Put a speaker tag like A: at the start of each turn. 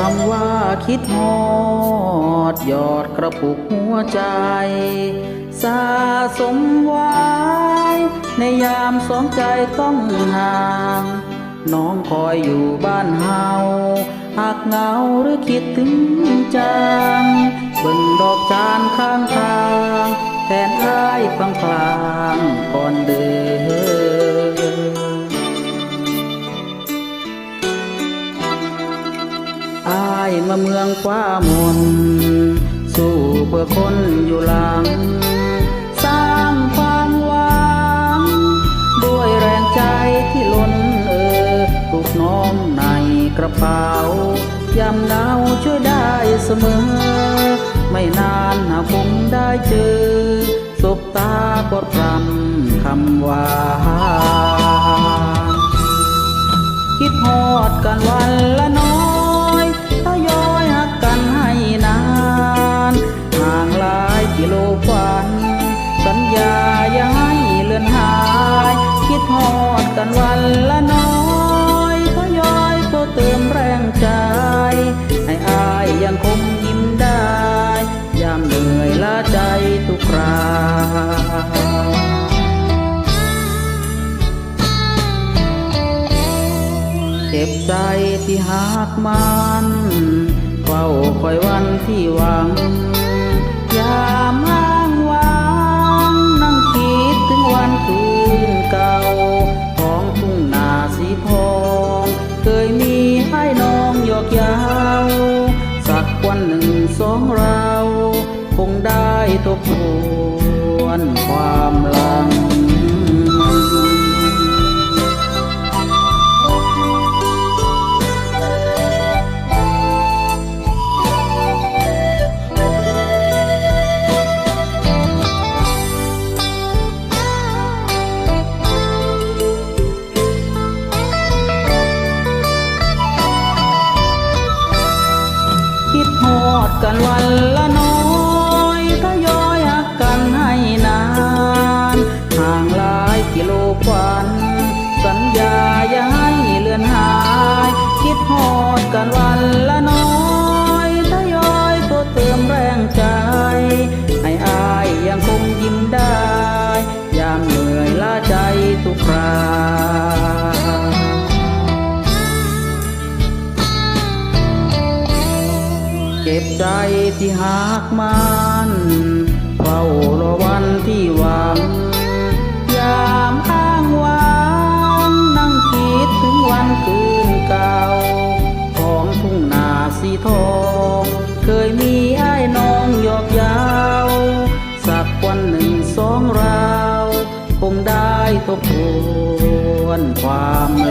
A: คำว่าคิดฮอดยอดกระปุกหัวใจสะสมไว้ในยามสองใจต้องห่าง น้องคอยอยู่บ้านเฮาหากเหงาหรือคิดถึงจังเบิ่งดอกจานข้างทาง แทนอ้ายฟังพลางก่อนเดิน มาเมืองฟ้ามน สู้เพื่อคนอยู่หลัง สร้างความหวัง ด้วยแรงใจที่ล้นเออปลุกน้อมในกระเป๋ายามหนาวช่วยได้เสมอ ไม่นานหากคงได้เจอสบตากดรำคำหวานคิดฮอดกันวัน เก็บใจที่หากมันเฝ้าคอยวันที่หวัง กันวันละน้อยทยอยหักกันให้นาน ห่างหลายกิโลควันสัญญาอย่าให้เลือนหาย คิดหอดกันวันละน้อย ที่หากมันเฝ้ารอวันที่หวัง ยามอ้างวางนั่งคิดถึงวันคืนเก่า ของทุ่งนาสีทอง เคยมีไอ้น้องหยอกยาว สักวันหนึ่งสองเรา คงได้ทบทวนความเ